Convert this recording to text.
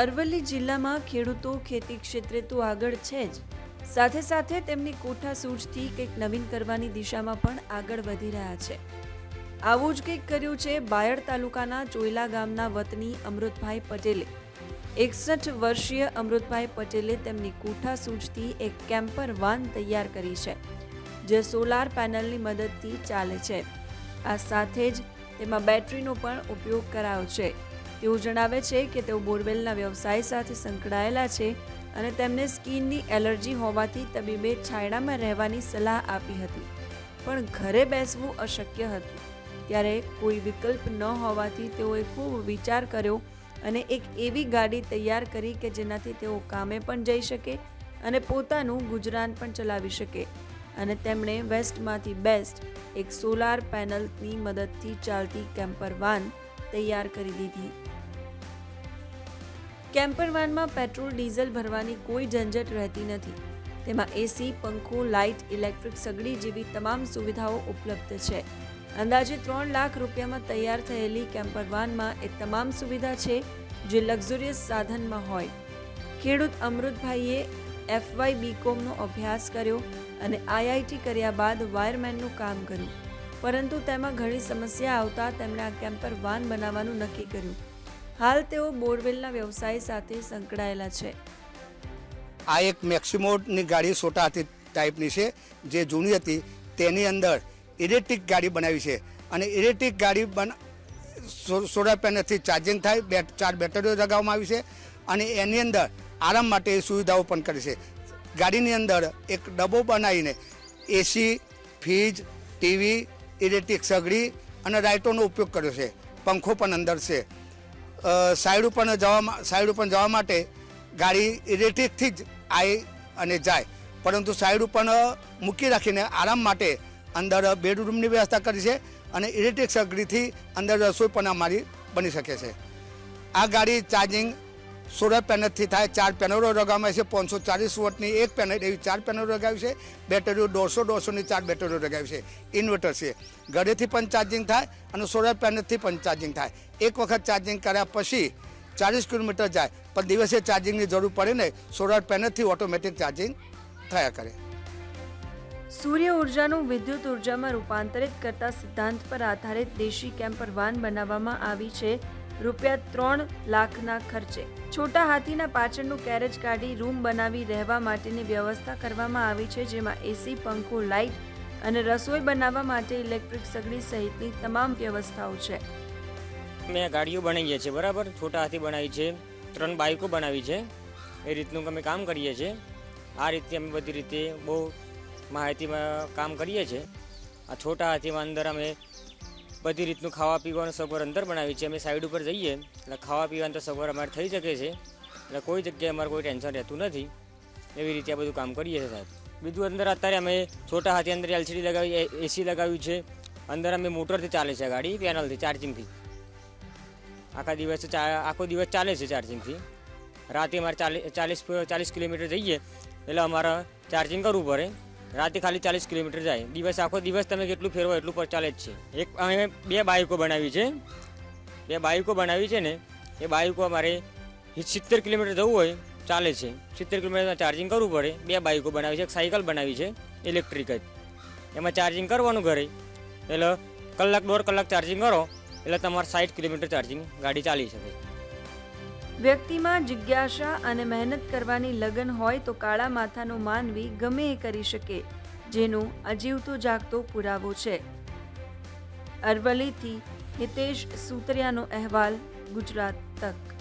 અરવલ્લી જિલ્લામાં ખેડૂતો ખેતી ક્ષેત્રે તો આગળ છે જ. સાથે સાથે તેમની કોઠા સૂઝથી કંઈક નવીન કરવાની દિશામાં પણ આગળ વધી રહ્યા છે. આવું જ કંઈક કર્યું છે બાયડ તાલુકાના ચોયલા ગામના વતની અમૃતભાઈ પટેલે. એકસઠ વર્ષીય અમૃતભાઈ પટેલે તેમની કોઠા સૂઝથી એક કેમ્પર વાન તૈયાર કરી છે, જે સોલાર પેનલની મદદથી ચાલે છે. આ સાથે જ તેમાં બેટરીનો પણ ઉપયોગ કરાયો છે. તેઓ જણાવે છે કે તેઓ બોરવેલના વ્યવસાય સાથે સંકળાયેલા છે અને તેમને સ્કિનની એલર્જી હોવાથી તબીબે છાયડામાં રહેવાની સલાહ આપી હતી. પણ ઘરે બેસવું અશક્ય હતું. ત્યારે કોઈ વિકલ્પ ન હોવાથી તેઓએ ખૂબ વિચાર કર્યો અને એક એવી ગાડી તૈયાર કરી કે જેનાથી તેઓ કામે પણ જઈ શકે અને પોતાનું ગુજરાન પણ ચલાવી શકે. અને તેમણે વેસ્ટમાંથી બેસ્ટ એક સોલાર પેનલની મદદથી ચાલતી કેમ્પર વાન તૈયાર કરી દીધી. કેમ્પર વાનમાં પેટ્રોલ, ડીઝલ ભરવાની કોઈ ઝંઝટ રહેતી નથી. તેમાં એસી, પંખો, લાઇટ, ઇલેક્ટ્રિક સગડી જેવી તમામ સુવિધાઓ ઉપલબ્ધ છે. અંદાજે ત્રણ લાખ રૂપિયામાં તૈયાર થયેલી કેમ્પર વાનમાં એ તમામ સુવિધા છે જે લક્ઝુરિયસ સાધનમાં હોય. ખેડૂત અમૃતભાઈએ એફવાય બીકોમનો અભ્યાસ કર્યો અને આઈઆઈટી કર્યા બાદ વાયરમેનનું કામ કર્યું. પરંતુ તેમાં ઘણી સમસ્યા આવતા તેમણે આ કેમ્પર વાન બનાવવાનું નક્કી કર્યું. હાલ તેઓ બોરવેલના વ્યવસાય સાથે સંકળાયેલા છે. આ એક મેક્સિમોની ગાડી સોટા હતી ટાઈપની છે, જે જૂની હતી, તેની અંદર ઇલેક્ટ્રિક ગાડી બનાવી છે. અને ઇલેક્ટ્રિક ગાડી બન સોલાર પેનલથી ચાર્જિંગ થાય ચાર બેટરીઓ લગાવવામાં આવી છે અને એની અંદર આરામ માટે સુવિધાઓ પણ કરી છે. ગાડીની અંદર એક ડબ્બો બનાવીને એસી ફ્રીજ ટીવી ઇલેક્ટ્રિક સગડી અને લાઇટોનો ઉપયોગ કર્યો છે. પંખો પણ અંદર છે. સાઈડ ઉપર જવા સાઈડ ઉપર જવા માટે ગાડી ઇલેક્ટ્રિકથી જ આવી અને જાય. પરંતુ સાઈડ ઉપર મૂકી રાખીને આરામ માટે અંદર બેડરૂમની વ્યવસ્થા કરી છે અને ઇલેક્ટ્રિક સગડીથી અંદર રસોઈ પણ અમારી બની શકે છે. આ ગાડી ચાર્જિંગ સોલર પેનલથી થાય, ચાર પેનલો લગાવવામાં છે, પાંચસો ચાલીસ વોટની એક પેનલ, એવી ચાર પેનલો લગાવી છે, બેટરીઓ દોઢસો, દોઢસોની ચાર બેટરીઓ લગાવી છે, ઇન્વર્ટર છે. ઘરેથી પણ ચાર્જિંગ થાય અને સોલર પેનલથી પણ ચાર્જિંગ થાય. એક વખત ચાર્જિંગ કર્યા પછી ચાલીસ કિલોમીટર જાય, પણ દિવસે ચાર્જિંગની જરૂર પડે ને સોલર પેનલથી ઓટોમેટિક ચાર્જિંગ થયા કરે. સૂર્ય ઉર્જાનું વિદ્યુત ઉર્જામાં રૂપાંતરિત કરતા સિદ્ધાંત પર આધારિત દેશી કેમ્પર વાન બનાવવામાં આવી છે. રૂપિયા ત્રણ લાખના ખર્ચે. છોટા હાથીના પાછળનું કેરેજ કાઢી રૂમ બનાવી રહેવા માટેની વ્યવસ્થા કરવામાં આવી છે, જેમાં એસી, પંખો, લાઇટ અને રસોઈ બનાવવા માટે ઇલેક્ટ્રિક સગડી સહિતની તમામ વ્યવસ્થાઓ છે. મેં ગાડીઓ બનાવીએ છીએ બરાબર? છોટા હાથી બનાવી છે, ત્રણ બાઇકો બનાવી છે. એ રીતનું અમે કામ કરીએ છીએ. આ રીતે અમે બધી રીતે બહુ માહિતીમાં કામ કરીએ છીએ. આ છોટા હાથીમાં અંદર અમે બધી રીતનું ખાવા પીવાનું સગવડ અંદર બનાવી છે. અમે સાઈડ ઉપર જઈએ, એટલે ખાવા પીવાનું તો સગવડ અમારે થઈ શકે છે. એટલે કોઈ જગ્યાએ અમારે કોઈ ટેન્શન રહેતું નથી. એવી રીતે આ બધું કામ કરીએ છીએ સાહેબ. બીજું અંદર અત્યારે અમે છોટા હાથી અંદર એલસીડી લગાવી એસી લગાવ્યું છે. અંદર અમે મોટરથી ચાલે છે ગાડી પેનલથી ચાર્જિંગથી આખા દિવસ આખો દિવસ ચાલે છે ચાર્જિંગથી રાતે અમારે ચાલીસ ચાલીસ કિલોમીટર જઈએ, એટલે અમારે ચાર્જિંગ કરવું પડે. રાતે ખાલી ચાલીસ કિલોમીટર જાય. દિવસ આખો દિવસ તમે કેટલું ફેરવો એટલું પર ચાલે જ છે. એક અમે બે બાઇકો બનાવી છે. બે બાઇકો બનાવી છે ને, એ બાઇકો અમારે સિત્તેર કિલોમીટર જવું હોય, ચાલે છે. સિત્તેર કિલોમીટરમાં ચાર્જિંગ કરવું પડે. બે બાઇકો બનાવી છે, એક સાયકલ બનાવી છે ઇલેક્ટ્રિક જ. એમાં ચાર્જિંગ કરવાનું ઘરે. એટલે કલાક દોઢ કલાક ચાર્જિંગ કરો, એટલે તમારે સાઠ કિલોમીટર ચાર્જિંગ ગાડી ચાલી શકે. વ્યક્તિમાં જિજ્ઞાસા અને મહેનત કરવાની લગન હોય તો કાળા માથાનો માનવી ગમે એ કરી શકે, જેનો અજીવતો જાગતો પુરાવો છે. અરવલ્લીથી હિતેશ સુતરિયાનો અહેવાલ, ગુજરાત તક.